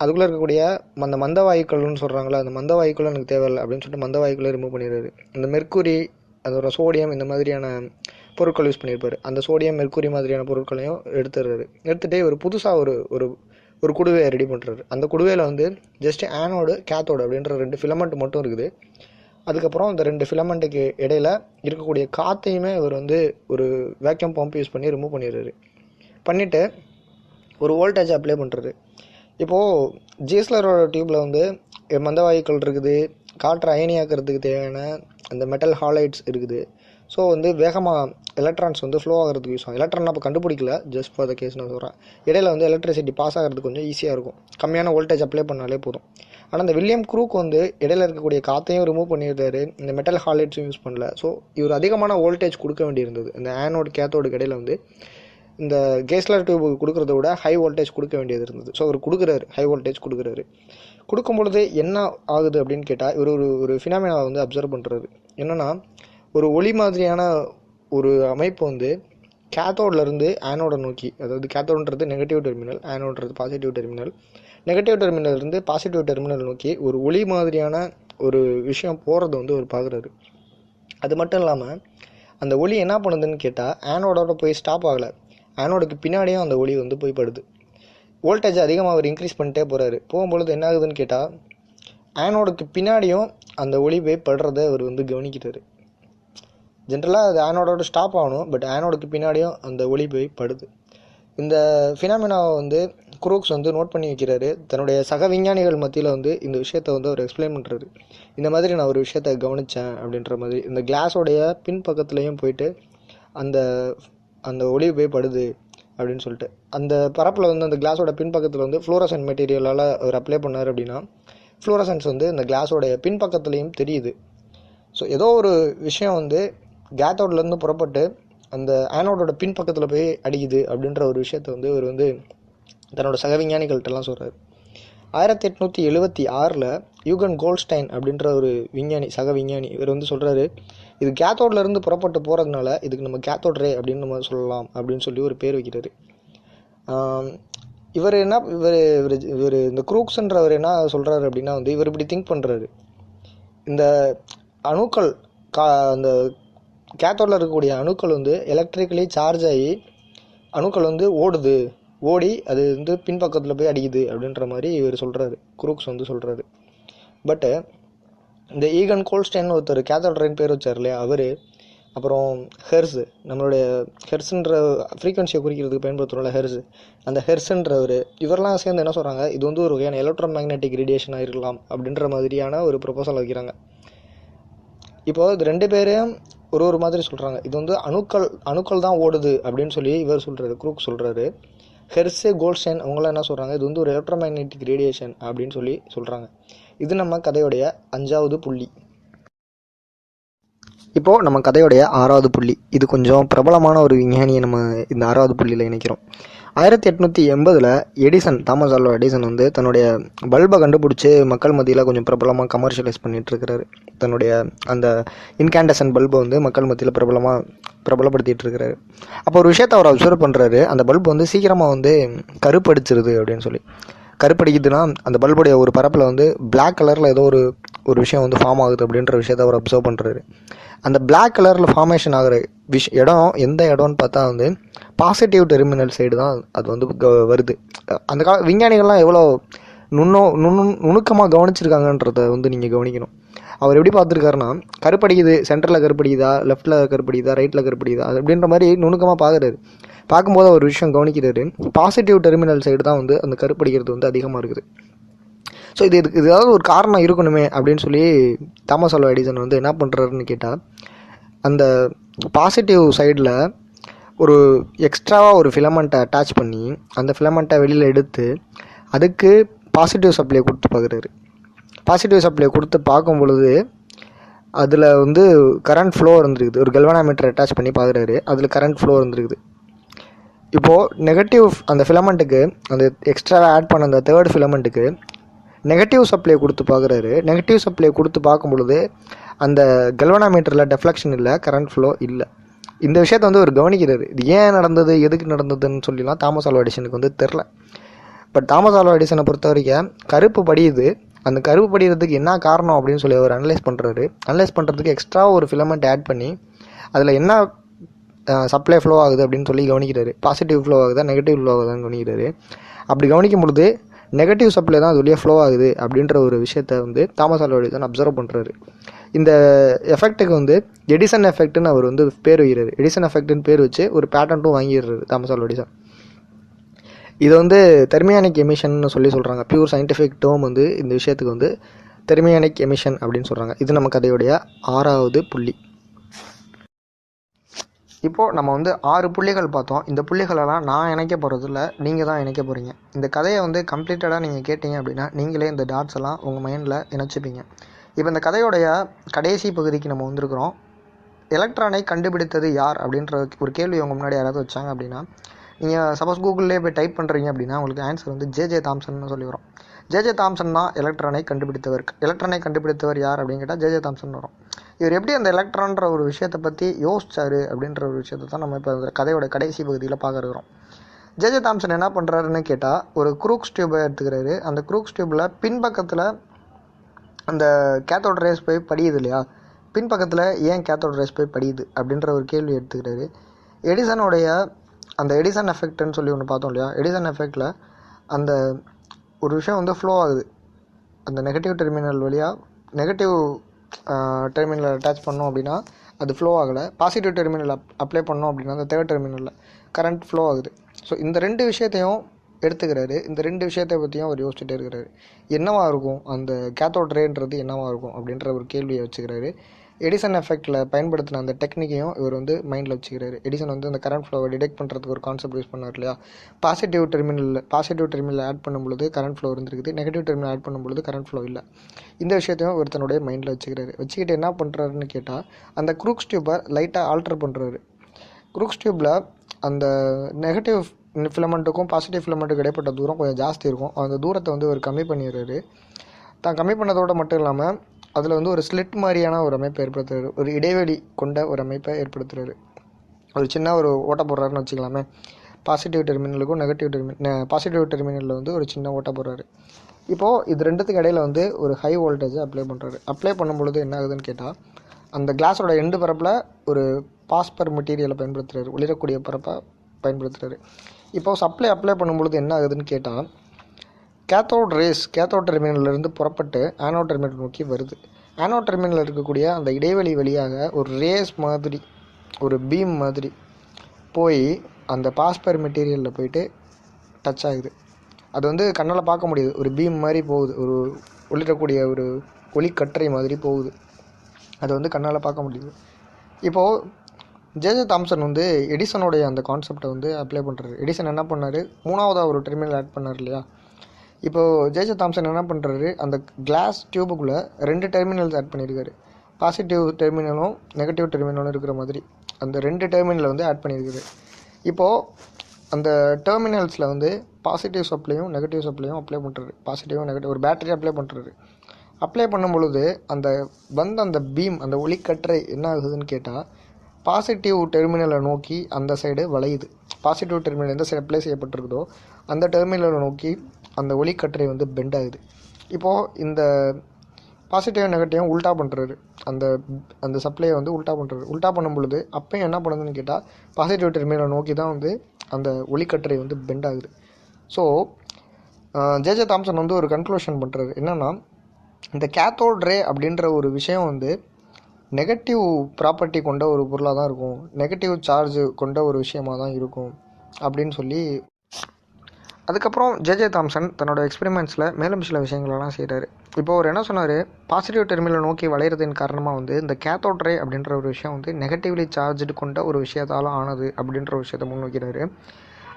அதுக்குள்ளே இருக்கக்கூடிய அந்த மந்த வாயுக்கள்னு சொல்கிறாங்களா அந்த மந்த வாயுக்கள் எனக்கு தேவையில்லை அப்படின்னு சொல்லிட்டு மந்த வாயுக்களை ரிமூவ் பண்ணிடுறாரு. இந்த மெர்க்குரி அதோட சோடியம் இந்த மாதிரியான பொருட்கள் யூஸ் பண்ணியிருப்பார். அந்த சோடியம் மெர்க்குரி மாதிரியான பொருட்களையும் எடுத்துடுறாரு. எடுத்துகிட்டே ஒரு புதுசாக ஒரு ஒரு ஒரு குடுவையை ரெடி பண்ணுறாரு அந்த குடுவையில் வந்து ஜஸ்ட் ஆனோடு கேத்தோடு அப்படின்ற ரெண்டு ஃபிலமெண்ட் மட்டும் இருக்குது. அதுக்கப்புறம் இந்த ரெண்டு ஃபிலமெண்ட்டுக்கு இடையில இருக்கக்கூடிய காற்றையுமே இவர் வந்து ஒரு வேக்யூம் பம்ப் யூஸ் பண்ணி ரிமூவ் பண்ணிடுறாரு. பண்ணிவிட்டு ஒரு வோல்டேஜ் அப்ளை பண்ணுறாரு இப்போது ஜீஸ்லரோட டியூப்பில் வந்து மந்த வாயுக்கள் இருக்குது காற்றை அயனியாக்கிறதுக்கு தேவையான அந்த மெட்டல் ஹாலைட்ஸ் இருக்குது. ஸோ வந்து வேகமாக எலக்ட்ரான்ஸ் வந்து ஃப்ளோ ஆகிறதுக்கு யூஸ் ஆகும். எலக்ட்ரான் அப்போ கண்டுபிடிக்கல ஜஸ்ட் ஃபார் த கேஸ் நான் சொல்கிறேன் இடையில வந்து எலக்ட்ரிசிட்டி பாஸ் ஆகிறதுக்கு கொஞ்சம் ஈஸியாக இருக்கும். கம்மியான வோல்டேஜ் அப்ளை பண்ணாலே போதும். ஆனால் இந்த வில்லியம் குரூக் வந்து இடையில இருக்கக்கூடிய காற்றையும் ரிமூவ் பண்ணியிருந்தாரு இந்த மெட்டல் ஹாலைட்ஸும் யூஸ் பண்ணல. ஸோ இவர் அதிகமான வோல்டேஜ் கொடுக்க வேண்டியிருந்தது. இந்த ஆனோடு கேத்தோடு இடையில வந்து இந்த கேஸ்லர் டியூப் கொடுக்குறத விட ஹை வோல்டேஜ் கொடுக்க வேண்டியது இருந்தது. ஸோ அவர் கொடுக்குறாரு ஹை வோல்டேஜ் கொடுக்குறாரு. கொடுக்கும் பொழுது என்ன ஆகுது அப்படின்னு கேட்டால் இவர் ஒரு ஒரு ஃபினாமினாவை வந்து அப்சர்வ் பண்ணுறாரு என்னென்னா ஒரு ஒளி மாதிரியான ஒரு அமைப்பு வந்து கேத்தோட்லேருந்து ஆனோட நோக்கி அதாவது கேத்தோடுன்றது நெகட்டிவ் டெர்மினல் ஆனோன்றது பாசிட்டிவ் டெர்மினல் நெகட்டிவ் டெர்மினல்லேருந்து பாசிட்டிவ் டெர்மினல் நோக்கி ஒரு ஒளி மாதிரியான ஒரு விஷயம் போகிறத வந்து அவர் பார்க்குறாரு. அது மட்டும் இல்லாமல் அந்த ஒளி என்ன பண்ணுதுன்னு கேட்டால் ஆனோடோட போய் ஸ்டாப் ஆகலை. ஆனோடுக்கு பின்னாடியும் அந்த ஒளி வந்து போய் படுது. வோல்டேஜ் அதிகமாக அவர் இன்க்ரீஸ் பண்ணிட்டே போகிறாரு போகும்பொழுது என்ன ஆகுதுன்னு கேட்டால் ஆனோடுக்கு பின்னாடியும் அந்த ஒளி போய் படுறத அவர் வந்து கவனிக்கிறாரு. ஜென்ரலாக அது ஆனோடோட ஸ்டாப் ஆகணும் பட் ஆனோடுக்கு பின்னாடியும் அந்த ஒளி போய் படுது. இந்த ஃபினாமினாவை வந்து குரூக்ஸ் வந்து நோட் பண்ணி வைக்கிறாரு. தன்னுடைய சக விஞ்ஞானிகள் மத்தியில் வந்து இந்த விஷயத்தை வந்து அவர் எக்ஸ்பிளைன் பண்ணுறாரு இந்த மாதிரி நான் ஒரு விஷயத்தை கவனித்தேன் அப்படின்ற மாதிரி. இந்த கிளாஸோடைய பின்பக்கத்துலேயும் போயிட்டு அந்த அந்த ஒளி போய் படுது அப்படின்னு சொல்லிட்டு. அந்த பரப்பில் வந்து அந்த கிளாஸோட பின்பக்கத்தில் வந்து ஃப்ளோரசன் மெட்டீரியலால் அவர் அப்ளை பண்ணார் அப்படின்னா ஃப்ளோரசன்ஸ் வந்து இந்த கிளாஸோடைய பின்பக்கத்துலேயும் தெரியுது. ஸோ ஏதோ ஒரு விஷயம் வந்து கேத்தோட்லேருந்து புறப்பட்டு அந்த ஆனோடோட பின்பக்கத்தில் போய் அடிக்குது அப்படின்ற ஒரு விஷயத்த வந்து இவர் வந்து தன்னோட சக விஞ்ஞானிகள்கிட்டலாம் சொல்கிறார் ஆயிரத்தி எட்நூற்றி எழுபத்தி ஆறில் யூகன் கோல்ஸ்டைன் அப்படின்ற ஒரு விஞ்ஞானி சக விஞ்ஞானி இவர் வந்து சொல்கிறாரு இது கேத்தோட்லேருந்து புறப்பட்டு போகிறதுனால இதுக்கு நம்ம கேத்தோட் ரே அப்படின்னு நம்ம சொல்லலாம் அப்படின்னு சொல்லி ஒரு பேர் வைக்கிறாரு. இவர் என்ன இவர் இவர் இவர் இந்த குரூக்ஸ்ன்றவர் என்ன சொல்கிறாரு அப்படின்னா வந்து இவர் இப்படி திங்க் பண்ணுறாரு இந்த அணுக்கள் கா அந்த கேத்தோடில் இருக்கக்கூடிய அணுக்கள் வந்து எலக்ட்ரிக்கலி சார்ஜ் ஆகி அணுக்கள் வந்து ஓடுது. ஓடி அது வந்து பின்பக்கத்தில் போய் அடிக்குது அப்படின்ற மாதிரி இவர் சொல்கிறாரு குரூக்ஸ் வந்து சொல்கிறாரு பட்டு இந்த ஈகன் கோல்ஸ்டைன் ஒருத்தர் கேத்தோட்ரைன் பேர் வச்சார் இல்லையா? அவர் அப்புறம் ஹெர்ஸ் நம்மளுடைய ஹெர்ஸுன்ற ஃப்ரீக்வன்சியை குறிக்கிறதுக்கு பயன்படுத்துகிறோம்ல ஹெர்ஸ். அந்த ஹெர்ஸுன்றவர் இவரெல்லாம் சேர்ந்து என்ன சொல்கிறாங்க இது வந்து ஒரு வகையான எலக்ட்ரோ மேக்னெட்டிக் ரேடியேஷனாக இருக்கலாம் அப்படின்ற மாதிரியான ஒரு ப்ரொபோசல் வைக்கிறாங்க. இப்போது இது ரெண்டு பேரையும் ஒரு ஒரு மாதிரி சொல்கிறாங்க இது வந்து அணுக்கள் அணுக்கள் தான் ஓடுது அப்படின்னு சொல்லி இவர் சொல்கிறாரு குரூக் சொல்கிறாரு ஹெர்ஸே கோல்ஸ்டைன் அவங்களாம் என்ன சொல்கிறாங்க இது வந்து ஒரு எலக்ட்ரோமேக்னெட்டிக் ரேடியேஷன் அப்படின்னு சொல்லி சொல்கிறாங்க இது நம்ம கதையுடைய அஞ்சாவது புள்ளி. இப்போது நம்ம கதையுடைய ஆறாவது புள்ளி. இது கொஞ்சம் பிரபலமான ஒரு விஞ்ஞானியை நம்ம இந்த ஆறாவது புள்ளியில் இணைக்கிறோம். ஆயிரத்தி எட்நூற்றி எண்பதில் எடிசன் தாமஸ் ஆல்வா எடிசன் வந்து தன்னுடைய பல்பை கண்டுபிடிச்சி மக்கள் மத்தியில் கொஞ்சம் பிரபலமாக கமர்ஷியலைஸ் பண்ணிட்டு இருக்கிறாரு தன்னுடைய அந்த இன்கேண்டசன் பல்பை வந்து மக்கள் மத்தியில் பிரபலமாக பிரபலப்படுத்திட்டு இருக்கிறாரு. அப்போ ஒரு விஷயத்தை அவர் அப்சர்வ் பண்ணுறாரு அந்த பல்பு வந்து சீக்கிரமாக வந்து கருப்படிச்சிருது அப்படின்னு சொல்லி. கருப்படிக்குதுன்னா அந்த பல்புடைய ஒரு பரப்பில் வந்து பிளாக் கலரில் ஏதோ ஒரு ஒரு விஷயம் வந்து ஃபார்ம் ஆகுது அப்படின்ற விஷயத்த அவர் அப்சர்வ் பண்ணுறாரு அந்த பிளாக் கலரில் ஃபார்மேஷன் ஆகிற விஷ் இடம் எந்த இடம்னு பார்த்தா வந்து பாசிட்டிவ் டெர்மினல் சைடு தான் அது வந்து க- வருது. அந்த கால விஞ்ஞானிகள்லாம் எவ்வளோ நுண்ணோ நுண்ணு நுணுக்கமாக கவனிச்சிருக்காங்கன்றத வந்து நீங்கள் கவனிக்கணும். அவர் எப்படி பார்த்துருக்காருன்னா கருப்படிக்குது சென்டரில் கருப்படிக்குதா லெஃப்ட்டில் கருப்படிக்குதா ரைட்டில் கருப்படிக்குதா அது அப்படின்ற மாதிரி நுணுக்கமாக பார்க்குறாரு. பார்க்கும்போது ஒரு விஷயம் கவனிக்கிறாரு பாசிட்டிவ் டெர்மினல் சைடு தான் வந்து அந்த கருப்படிக்கிறது வந்து அதிகமாக இருக்குது. ஸோ இது இதுக்கு ஏதாவது ஒரு காரணம் இருக்கணுமே அப்படின்னு சொல்லி தாமஸ் ஆல்வா எடிசன் வந்து என்ன பண்ணுறாருன்னு கேட்டால் அந்த பாசிட்டிவ் சைடில் ஒரு எக்ஸ்ட்ராவாக ஒரு ஃபிலமெண்ட்டை அட்டாச் பண்ணி அந்த ஃபிலமெண்ட்டை வெளியில் எடுத்து அதுக்கு பாசிட்டிவ் சப்ளை கொடுத்து பார்க்குறாரு. பாசிட்டிவ் சப்ளை கொடுத்து பார்க்கும் பொழுது அதில் வந்து கரண்ட் ஃப்ளோ இருந்திருக்குது. ஒரு கல்வனாமீட்டர் அட்டாச் பண்ணி பார்க்குறாரு அதில் கரண்ட் ஃப்ளோ இருந்திருக்குது. இப்போது நெகட்டிவ் அந்த ஃபிலமெண்ட்டுக்கு அந்த எக்ஸ்ட்ராவாக ஆட் பண்ண அந்த தேர்ட் ஃபிலமெண்ட்டுக்கு நெகட்டிவ் சப்ளை கொடுத்து பார்க்குறாரு. நெகட்டிவ் சப்ளை கொடுத்து பார்க்கும் பொழுது அந்த கல்வனாமீட்டரில் டெஃப்ளெக்ஷன் இல்லை கரண்ட் ஃப்ளோ இல்லை. இந்த விஷயத்தை வந்து அவர் கவனிக்கிறார். இது ஏன் நடந்தது எதுக்கு நடந்ததுன்னு சொல்லிலாம் தாமஸ் ஆல்வா எடிசனுக்கு வந்து தெரில பட் தாமஸ் ஆல்வா எடிசனை பொறுத்த வரைக்கும் கருப்பு படியுது. அந்த கருப்பு படிகிறதுக்கு என்ன காரணம் அப்படின்னு சொல்லி அவர் அனலைஸ் பண்ணுறாரு அனலைஸ் பண்ணுறதுக்கு எக்ஸ்ட்ரா ஒரு ஃபிலமெண்ட் ஆட் பண்ணி அதில் என்ன சப்ளை ஃப்ளோ ஆகுது அப்படின்னு சொல்லி கவனிக்கிறாரு. பாசிட்டிவ் ஃப்ளோ ஆகுதா நெகட்டிவ் ஃப்ளோ ஆகுதான்னு கவனிக்கிறாரு. அப்படி கவனிக்கும் பொழுது நெகட்டிவ் சப்ளை தான் அது வழியாக ஃப்ளோ ஆகுது அப்படின்ற ஒரு விஷயத்த வந்து தாமஸ் ஆல்வா எடிசன் அப்சர்வ் பண்ணுறாரு இந்த எஃபெக்ட்டுக்கு வந்து எடிசன் எஃபெக்ட்னு அவர் வந்து பேர் வைக்கிறார். எடிசன் எஃபெக்ட்னு பேர் வச்சு ஒரு பேட்டன்ட்டும் வாங்கிடுறாரு தாமஸ் ஆல்வா எடிசன் இது வந்து தெர்மியானிக் எமிஷன் சொல்லி சொல்கிறாங்க பியூர் சயின்டிஃபிக் டேர்ம் வந்து இந்த விஷயத்துக்கு வந்து தெர்மியானிக் எமிஷன் அப்படின்னு சொல்கிறாங்க இது நம்ம கதையுடைய ஆறாவது புள்ளி. இப்போது நம்ம வந்து ஆறு புள்ளிகள் பார்த்தோம். இந்த புள்ளிகளெல்லாம் நான் இணைக்க போகிறதில்ல நீங்கள் தான் இணைக்க போகிறீங்க இந்த கதையை வந்து கம்ப்ளீட்டடாக நீங்கள் கேட்டீங்க அப்படின்னா நீங்களே இந்த டாட்ஸ் எல்லாம் உங்கள் மைண்டில் இணைச்சிப்பீங்க. இப்போ இந்த கதையோடைய கடைசி பகுதிக்கு நம்ம வந்திருக்கிறோம். எலக்ட்ரானை கண்டுபிடித்தது யார்? அப்படின்ற ஒரு கேள்வி உங்கள் முன்னாடி யாராவது வச்சாங்க அப்படின்னா நீங்கள் சப்போஸ் கூகுள்லேயே போய் டைப் பண்ணுறீங்க அப்படின்னா உங்களுக்கு ஆன்சர் வந்து ஜேஜே தாம்சன் சொல்லி வரும். ஜேஜே தாம்சன் தான் எலக்ட்ரானை கண்டுபிடித்தவர். எலக்ட்ரானை கண்டுபிடித்தவர் யார் அப்படின்னு கேட்டால் ஜேஜே தாம்சன் வரும். இவர் எப்படி அந்த எலக்ட்ரான்ற ஒரு விஷயத்தை பற்றி யோசிச்சாரு அப்படின்ற ஒரு விஷயத்தை தான் நம்ம இப்போ அந்த கதையோட கடைசி பகுதியில் பார்க்குறோம் ஜே ஜேஜே தாம்சன் என்ன பண்ணுறாருன்னு கேட்டால் ஒரு குரூக்ஸ் டியூபை எடுத்துக்கிறாரு. அந்த குரூக்ஸ் டியூப்பில் பின்பக்கத்தில் அந்த கேத்தோட ரேஸ் போய் படியுது இல்லையா? பின்பக்கத்தில் ஏன் கேத்தோட ரேஸ் போய் படியுது அப்படின்ற ஒரு கேள்வி எடுத்துக்கிறாரு. எடிசனுடைய அந்த எடிசன் எஃபெக்ட்னு சொல்லி ஒன்று பார்த்தோம் இல்லையா? எடிசன் எஃபெக்டில் அந்த ஒரு விஷயம் வந்து ஃப்ளோ ஆகுது. அந்த நெகட்டிவ் டெர்மினல் வழியாக நெகட்டிவ் டெர்மினல் அட்டாச் பண்ணோம் அப்படின்னா அது ஃப்ளோ ஆகலை. பாசிட்டிவ் டெர்மினல் அப் அப்ளை பண்ணோம் அப்படின்னா அந்த தேர்ட் டெர்மினலில் கரண்ட் ஃப்ளோ ஆகுது. ஸோ இந்த ரெண்டு விஷயத்தையும் எடுத்துக்கிறாரு. இந்த ரெண்டு விஷயத்தை பற்றியும் அவர் யோசிச்சுட்டே இருக்கிறாரு. என்னவா இருக்கும்? அந்த கேத்தோட் ரேன்றது என்னவா இருக்கும்? அப்படின்ற ஒரு கேள்வியை வச்சுக்கிறாரு. எடிசன் எஃபெக்டில் பயன்படுத்தின அந்த டெக்னிக்கையும் இவர் வந்து மைண்டில் வச்சுக்கிறாரு. எடிசன் வந்து அந்த கரண்ட் ஃப்ளோவை டிடெக்ட் பண்ணுறதுக்கு ஒரு கான்செப்ட் யூஸ் பண்ணார் இல்லையா? பாசிட்டிவ் டெர்மினலில் பாசிட்டிவ் டெர்மினல் ஆட் பண்ணும்பொழுது கரண்ட் ஃப்ளோ இருந்திருக்குது. நெகட்டிவ் டெர்மினல் ஆட் பண்ணும்பொழுது கரண்ட் ஃப்ளோ இல்லை. இந்த விஷயத்தையும் ஒரு தன்னுடைய மைண்டில் வச்சுக்கிறாரு. வச்சுக்கிட்டு என்ன பண்ணுறாருன்னு கேட்டால் அந்த குரூக்ஸ் டியூப்பை லைட்டாக ஆல்டர் பண்ணுறாரு குரூக்ஸ் டியூப்பில் அந்த நெகட்டிவ் ஃபிலமெண்ட்டுக்கும் பாசிட்டிவ் ஃபிலமெண்ட்டுக்கு இடைப்பட்ட தூரம் கொஞ்சம் ஜாஸ்தி இருக்கும். அந்த தூரத்தை வந்து அவர் கம்மி பண்ணிடுறாரு. தான் கம்மி பண்ணதோட மட்டும் இல்லாமல் அதில் வந்து ஒரு ஸ்லிட் மாதிரியான ஒரு அமைப்பை ஏற்படுத்துறாரு. ஒரு இடைவெளி கொண்ட ஒரு அமைப்பை ஏற்படுத்துறாரு. ஒரு சின்ன ஒரு ஓட்டை போடுறாருன்னு வச்சுக்கலாமே. பாசிட்டிவ் டெர்மினலுக்கும் நெகட்டிவ் டெர்மின் பாசிட்டிவ் டெர்மினலில் வந்து ஒரு சின்ன ஓட்டை போடுறாரு. இப்போது இது ரெண்டுத்துக்கு இடையில வந்து ஒரு ஹை வோல்டேஜை அப்ளை பண்ணுறாரு அப்ளை பண்ணும்பொழுது என்ன ஆகுதுன்னு கேட்டால் அந்த கிளாஸோட எண்டு பரப்பில் ஒரு பாஸ்பர் மெட்டீரியலை பயன்படுத்துகிறார் ஒளிரக்கூடிய பரப்பை பயன்படுத்துகிறாரு இப்போ சப்ளை அப்ளை பண்ணும்பொழுது என்ன ஆகுதுன்னு கேட்டால் கேத்தோட் ரேஸ் கேத்தோட் டெர்மினலிருந்து புறப்பட்டு ஆனோ டெர்மினல் நோக்கி வருது. ஆனோ டெர்மினலில் இருக்கக்கூடிய அந்த இடைவெளி வழியாக ஒரு ரேஸ் மாதிரி ஒரு பீம் மாதிரி போய் அந்த பாஸ்பர் மெட்டீரியலில் போயிட்டு டச் ஆகுது. அது வந்து கண்ணால் பார்க்க முடியுது. ஒரு பீம் மாதிரி போகுது. ஒரு ஒளிரக்கூடிய ஒரு ஒளிக்கற்றை மாதிரி போகுது. அது வந்து கண்ணால் பார்க்க முடியுது. இப்போது ஜேஜே தாம்சன் வந்து எடிசனுடைய அந்த கான்செப்டை வந்து அப்ளை பண்ணுறாரு எடிசன் என்ன பண்ணார்? மூணாவதாக ஒரு டெர்மினல் ஆட் பண்ணார் இல்லையா? இப்போது ஜேஜே தாம்சன் என்ன பண்ணுறாரு அந்த கிளாஸ் டியூபுக்குள்ளே ரெண்டு டெர்மினல்ஸ் ஆட் பண்ணியிருக்காரு பாசிட்டிவ் டெர்மினலும் நெகட்டிவ் டெர்மினலும் இருக்கிற மாதிரி அந்த ரெண்டு டெர்மினலை வந்து ஆட் பண்ணியிருக்குது இப்போது அந்த டெர்மினல்ஸில் வந்து பாசிட்டிவ் சப்ளையும் நெகட்டிவ் சப்ளையும் அப்ளை பண்ணுறாரு பாசிட்டிவும் நெகட்டிவ் ஒரு பேட்டரி அப்ளை பண்ணுறாரு அப்ளை பண்ணும் பொழுது அந்த வந்த அந்த பீம் அந்த ஒளிக்கற்றை என்ன ஆகுதுன்னு கேட்டால் பாசிட்டிவ் டெர்மினலை நோக்கி அந்த சைடு வளையுது. பாசிட்டிவ் டெர்மினல் எந்த சைடு அப்ளை செய்யப்பட்டிருக்குதோ அந்த டெர்மினலை நோக்கி அந்த ஒளிக்கற்றை வந்து பெண்ட் ஆகுது. இப்போது இந்த பாசிட்டிவ் நெகட்டிவ் உல்ட்டா பண்ணுறாரு அந்த அந்த சப்ளையை வந்து உல்ட்டா பண்ணுறாரு உல்ட்டா பண்ணும் பொழுது அப்பயும் என்ன பண்ணுதுன்னு கேட்டால் பாசிட்டிவ் டெர்மினலை நோக்கி தான் வந்து அந்த ஒளிக்கற்றை வந்து பெண்ட் ஆகுது. ஸோ ஜேஜே தாம்சன் வந்து ஒரு கன்க்ளூஷன் பண்ணுறாரு என்னென்னா இந்த கேத்தோட் ரே அப்படின்ற ஒரு விஷயம் வந்து நெகட்டிவ் ப்ராப்பர்ட்டி கொண்ட ஒரு பொருளாக தான் இருக்கும். நெகட்டிவ் சார்ஜ் கொண்ட ஒரு விஷயமாக தான் இருக்கும் அப்படின்னு சொல்லி அதுக்கப்புறம் ஜேஜே தாம்சன் தன்னோட எக்ஸ்பெரிமெண்ட்ஸில் மேலும் சில விஷயங்களெல்லாம் செய்கிறாரு இப்போ அவர் என்ன சொன்னார்? பாசிட்டிவ் டெர்மினல் நோக்கி வளையிறதின் காரணமாக வந்து இந்த கேத்தோட் ரே அப்படின்ற ஒரு விஷயம் வந்து நெகட்டிவ்லி சார்ஜ்டு கொண்ட ஒரு விஷயத்தால் ஆனது அப்படின்ற ஒரு விஷயத்தை முன் வைக்கிறாரு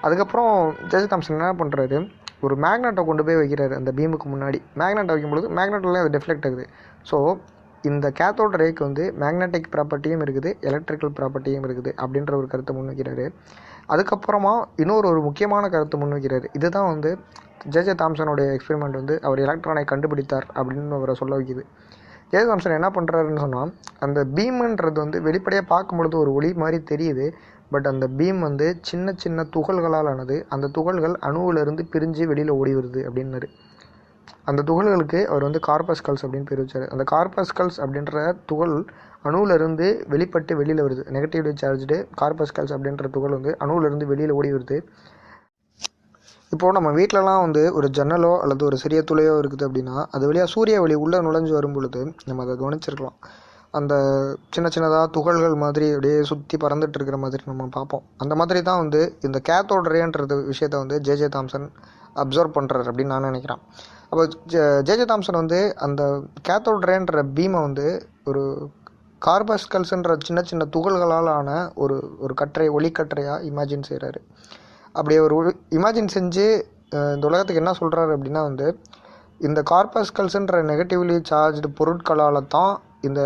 அதுக்கப்புறம் ஜேஜே தாம்சன் என்ன பண்ணுறாரு ஒரு மேக்னெட்டை கொண்டு போய் வைக்கிறாரு அந்த பீமுக்கு முன்னாடி. மேக்னெட்டை வைக்கும்பொழுது மேக்னெட்லேயே அது டிஃப்ளெக்ட் ஆகுது. ஸோ இந்த கேத்தோட் ரேக்கு வந்து மேக்னெட்டிக் ப்ராப்பர்ட்டியும் இருக்குது எலக்ட்ரிக்கல் ப்ராப்பர்ட்டியும் இருக்குது அப்படின்ற ஒரு கருத்தை முன்வைக்கிறாரு அதுக்கப்புறமா இன்னொரு ஒரு முக்கியமான கருத்தை முன்வைக்கிறார் இதுதான் வந்து ஜேஜே தாம்சனுடைய எக்ஸ்பெரிமெண்ட் வந்து அவர் எலக்ட்ரானை கண்டுபிடித்தார் அப்படின்னு அவரை சொல்ல வைக்குது. ஜேஜே தாம்சன் என்ன பண்ணுறாருன்னு சொன்னால் அந்த பீம்ன்றது வந்து வெளிப்படையாக பார்க்கும்பொழுது ஒரு ஒளி மாதிரி தெரியுது பட் அந்த பீம் வந்து சின்ன சின்ன துகள்களால் ஆனது அந்த துகள்கள் அணுவிலிருந்து பிரிஞ்சு வெளியில் ஓடி வருது அப்படின்னாரு. அந்த துகள்களுக்கு அவர் வந்து கார்பஸ்கல்ஸ் அப்படின்னு பேர் வச்சார். அந்த கார்பஸ்கல்ஸ் அப்படின்ற துகள் அணுவிலிருந்து வெளிப்பட்டு வெளியில் வருது. நெகட்டிவ்லி சார்ஜ்டு கார்பஸ்கல்ஸ் அப்படின்ற துகள் வந்து அணுவிலிருந்து வெளியில் ஓடி வருது. இப்போது நம்ம வீட்டிலலாம் வந்து ஒரு ஜன்னலோ அல்லது ஒரு சிறிய துளையோ இருக்குது அப்படின்னா அது வழியாக சூரிய ஒளி உள்ளே நுழைஞ்சு வரும் பொழுது நம்ம அதை கவனிச்சிருக்கலாம். அந்த சின்ன சின்னதாக துகள்கள் மாதிரி அப்படியே சுற்றி பறந்துட்டு இருக்கிற மாதிரி நம்ம பார்ப்போம். அந்த மாதிரி தான் வந்து இந்த கேத்தோட் ரேன்றது விஷயத்த வந்து ஜே ஜே தாம்சன் அப்சர்வ் பண்ணுறாரு அப்படின்னு நான் நினைக்கிறேன். அப்போ ஜேஜே தாம்சன் வந்து அந்த கேத்தோட் ரேன்ற பீமை வந்து ஒரு கார்பாஸ்கல்ஸுன்ற சின்ன சின்ன துகள்களால் ஆன ஒரு ஒரு கற்றை ஒளிக்கற்றையாக இமேஜின் செய்கிறாரு அப்படி ஒரு இமேஜின் செஞ்சு இந்த உலகத்துக்கு என்ன சொல்கிறாரு அப்படின்னா வந்து இந்த கார்பாஸ்கல்ஸுன்ற நெகட்டிவ்லி சார்ஜ்டு பொருட்களால் தான் இந்த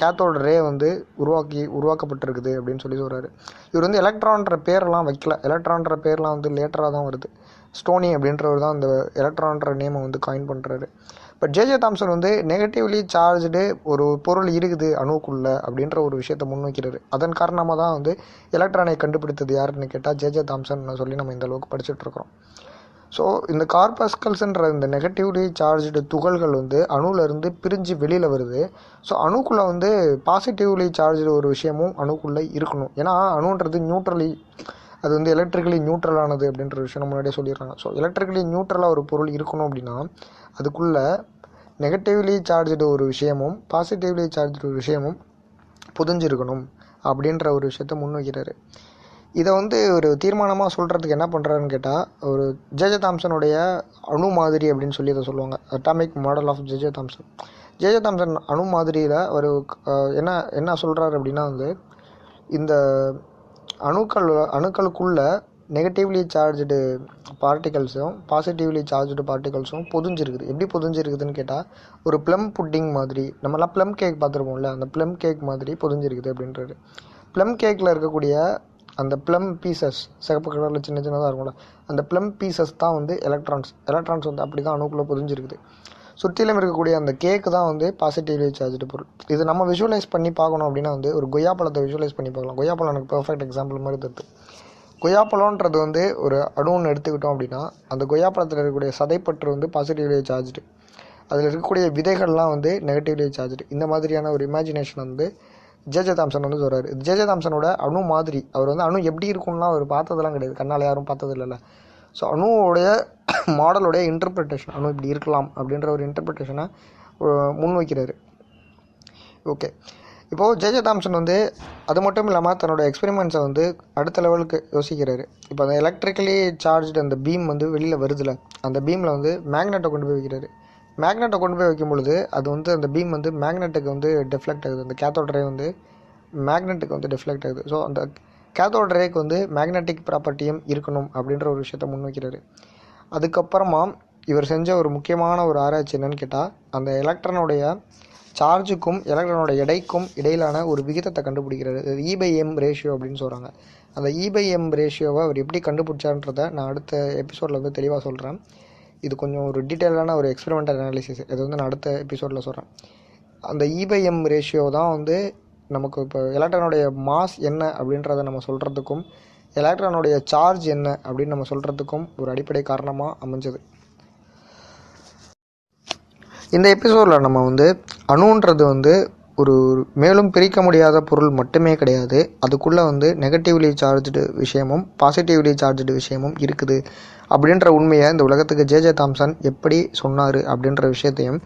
கேத்தோட ரே வந்து உருவாக்கி உருவாக்கப்பட்டிருக்குது அப்படின்னு சொல்லி சொல்கிறாரு இவர் வந்து எலக்ட்ரான்ற பேரெல்லாம் வைக்கல. எலக்ட்ரான்ற பேர்லாம் வந்து லேட்டராக தான் வருது. ஸ்டோனி அப்படின்றவர் தான் அந்த எலக்ட்ரான்ற நேமை வந்து காயின் பண்ணுறாரு பட் ஜேஜே தாம்சன் வந்து நெகட்டிவ்லி சார்ஜ்டு ஒரு பொருள் இருக்குது அணுக்குள்ளே அப்படின்ற ஒரு விஷயத்தை முன்வைக்கிறாரு. அதன் காரணமாக தான் வந்து எலக்ட்ரானை கண்டுபிடித்தது யாருன்னு கேட்டால் ஜேஜே தாம்சன் சொல்லி நம்ம இந்த அளவுக்கு படிச்சுட்ருக்கோம் ஸோ இந்த கார்பஸ்கல்ஸ்ன்ற இந்த நெகட்டிவ்லி சார்ஜ்டு துகள்கள் வந்து அணுலேருந்து பிரிஞ்சு வெளியில் வருது. ஸோ அணுக்குள்ளே வந்து பாசிட்டிவ்லி சார்ஜ்டு ஒரு விஷயமும் அணுக்குள்ளே இருக்கணும். ஏன்னா அணுன்றது நியூட்ரலி அது வந்து எலக்ட்ரிக்கலி நியூட்ரலானது அப்படின்ற விஷயம் முன்னாடியே சொல்லிடுறாங்க ஸோ எலக்ட்ரிக்கலி நியூட்ரலாக ஒரு பொருள் இருக்கணும் அப்படின்னா அதுக்குள்ளே நெகட்டிவ்லி சார்ஜ்டு ஒரு விஷயமும் பாசிட்டிவ்லி சார்ஜ்டு ஒரு விஷயமும் புதிஞ்சிருக்கணும் அப்படின்ற ஒரு விஷயத்த முன்வைக்கிறாரு. இதை வந்து ஒரு தீர்மானமாக சொல்கிறதுக்கு என்ன பண்ணுறாருன்னு கேட்டால் ஒரு ஜேஜே தாம்சனுடைய அணு மாதிரி அப்படின்னு சொல்லி இதை சொல்லுவாங்க. Atomic model of J J Thomson J J Thomson அணு மாதிரியில் ஒரு என்ன என்ன சொல்கிறாரு அப்படின்னா வந்து இந்த அணுக்கள் அணுக்களுக்குள்ள நெகட்டிவ்லி சார்ஜ்டு பார்ட்டிகல்ஸும் பாசிட்டிவ்லி சார்ஜ்டு பார்ட்டிகல்ஸும் பொதிஞ்சிருக்குது. எப்படி பொதிஞ்சிருக்குதுன்னு கேட்டால் ஒரு ப்ளம் புட்டிங் மாதிரி நம்மலாம் ப்ளம் கேக் பார்த்துருப்போம்ல அந்த ப்ளம் கேக் மாதிரி பொதிஞ்சிருக்குது அப்படின்றது. ப்ளம் கேக்கில் இருக்கக்கூடிய அந்த ப்ளம் பீசஸ் சிகப்பு கலரில் சின்ன சின்னதாக இருக்கும்ல அந்த ப்ளம் பீசஸ் தான் வந்து எலக்ட்ரான்ஸ் எலக்ட்ரான்ஸ் வந்து அப்படி தான் அணுக்குள்ளே பொதிஞ்சிருக்குது. சுற்றிலும் இருக்கக்கூடிய அந்த கேக்கு தான் வந்து பாசிட்டிவ்லி சார்ஜ்டு பொருள். இது நம்ம விஷுவலைஸ் பண்ணி பார்க்கணும் அப்படின்னா வந்து ஒரு கொய்யா பழத்தை விஷுவலைஸ் பண்ணி பார்க்கலாம். கொய்யா பழம் எனக்கு பெர்ஃபெக்ட் எக்ஸாம்பிள் மாதிரி தருது. கொய்யா பழம்ன்றது வந்து ஒரு அணுன்னு எடுத்துக்கிட்டோம் அப்படின்னா அந்த கொய்யா பழத்தில் இருக்கக்கூடிய சதைப்பற்று வந்து பாசிட்டிவ்லி சார்ஜ்டு அதில் இருக்கக்கூடிய விதைகள்லாம் வந்து நெகட்டிவ்லி சார்ஜ்டு இந்த மாதிரியான ஒரு இமேஜினேஷன் வந்து ஜேஜே தாம்சன் வந்து சொல்கிறார் ஜேஜே தாம்சனோட அணு மாதிரி அவர் வந்து அணு எப்படி இருக்கும்லாம் அவர் பார்த்ததெல்லாம் கிடையாது. கண்ணால் யாரும் பார்த்தது இல்லைல்ல ஸோ அணுவோடைய [COUGHS] மாடலுடைய இன்டர்பிரிட்டேஷன் அணு இப்படி இருக்கலாம் அப்படின்ற ஒரு இன்டர்பிரிட்டேஷனை முன்வைக்கிறாரு. ஓகே இப்போது ஜேஜே தாம்சன் வந்து அது மட்டும் இல்லாமல் தன்னோட எக்ஸ்பெரிமெண்ட்ஸை வந்து அடுத்த லெவலுக்கு யோசிக்கிறாரு. இப்போ அந்த எலக்ட்ரிக்கலி சார்ஜ்டு அந்த பீம் வந்து வெளியில் வருதுல அந்த பீமில் வந்து மேக்னெட்டை கொண்டு போய் வைக்கிறாரு. மேக்னெட்டை கொண்டு போய் வைக்கும் பொழுது அது வந்து அந்த பீம் வந்து மேக்னெட்டுக்கு வந்து டிஃப்ளெக்ட் ஆகுது. அந்த கேத்தோட்ரே வந்து மேக்னெட்டுக்கு வந்து டிஃப்ளெக்ட் ஆகுது. ஸோ அந்த கேத்தோட் ரேக்கு வந்து மேக்னெட்டிக் ப்ராப்பர்ட்டியும் இருக்கணும் அப்படின்ற ஒரு விஷயத்தை முன்வைக்கிறாரு. அதுக்கப்புறமா இவர் செஞ்ச ஒரு முக்கியமான ஒரு ஆராய்ச்சி என்னன்னு கேட்டால் அந்த எலக்ட்ரானுடைய சார்ஜுக்கும் எலக்ட்ரானோட எடைக்கும் இடையிலான ஒரு விகிதத்தை கண்டுபிடிக்கிறாரு. இ பை எம் ரேஷியோ அப்படின்னு சொல்கிறாங்க அந்த இபை எம் ரேஷியோவை அவர் எப்படி கண்டுபிடிச்சான்றத நான் அடுத்த எபிசோடில் வந்து தெளிவாக சொல்கிறேன் இது கொஞ்சம் ஒரு டீட்டெயிலான ஒரு எக்ஸ்பெரிமெண்டல் அனாலிசிஸ் இது வந்து நான் அடுத்த எபிசோடில் சொல்கிறேன் அந்த இபை எம் ரேஷியோ தான் வந்து நமக்கு இப்போ எலக்ட்ரானுடைய மாஸ் என்ன அப்படின்றத நம்ம சொல்கிறதுக்கும் எலக்ட்ரானுடைய சார்ஜ் என்ன அப்படின்னு நம்ம சொல்கிறதுக்கும் ஒரு அடிப்படை காரணமாக அமைஞ்சது. இந்த எபிசோடில் நம்ம வந்து அணுன்றது வந்து ஒரு மேலும் பிரிக்க முடியாத பொருள் மட்டுமே கிடையாது. அதுக்குள்ளே வந்து நெகட்டிவ்லி சார்ஜ்டு விஷயமும் பாசிட்டிவ்லி சார்ஜ்டு விஷயமும் இருக்குது. அப்படின்ற உண்மையை இந்த உலகத்துக்கு ஜேஜே தாம்சன் எப்படி சொன்னார் அப்படின்ற விஷயத்தையும்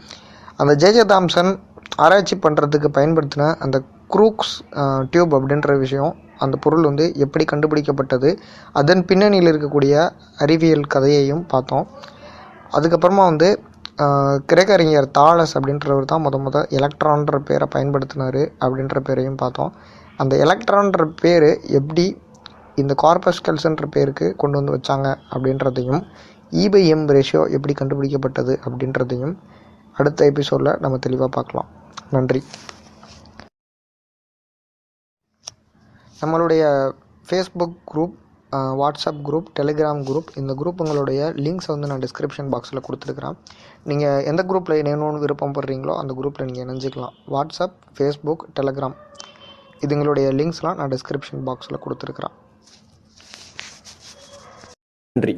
அந்த ஜேஜே தாம்சன் ஆராய்ச்சி பண்ணுறதுக்கு பயன்படுத்தின அந்த குரூக்ஸ் டியூப் அப்படின்ற விஷயம் அந்த பொருள் வந்து எப்படி கண்டுபிடிக்கப்பட்டது அதன் பின்னணியில் இருக்கக்கூடிய அறிவியல் கதையையும் பார்த்தோம். அதுக்கப்புறமா வந்து ஆஹ், கிரேக்க அறிஞர் தாலஸ் அப்படின்றவர் தான் முத முத எலக்ட்ரான்ற பேரை பயன்படுத்தினார் அப்படின்ற பேரையும் பார்த்தோம். அந்த எலக்ட்ரான்ற பேர் எப்படி இந்த கார்பஸ்கல்ஸ்ன்ற பேருக்கு கொண்டு வந்து வச்சாங்க அப்படின்றதையும் இபை எம் ரேஷியோ எப்படி கண்டுபிடிக்கப்பட்டது அப்படின்றதையும் அடுத்த எபிசோடில் நம்ம தெளிவாக பார்க்கலாம். நன்றி. நம்மளுடைய Facebook group WhatsApp group Telegram group இந்த குரூப்புங்களுடைய லிங்க்ஸ் வந்து நான் டிஸ்கிரிப்ஷன் பாக்ஸில் கொடுத்துருக்குறேன். நீங்கள் எந்த குரூப்பில் இணையணும்னு விருப்பப்படுறீங்களோ அந்த குரூப்பில் நீங்கள் இணைஞ்சிக்கலாம். வாட்ஸ்அப் ஃபேஸ்புக் டெலிகிராம் இதுங்களுடைய லிங்க்ஸ்லாம் நான் டிஸ்கிரிப்ஷன் பாக்ஸில் கொடுத்துருக்குறேன். நன்றி.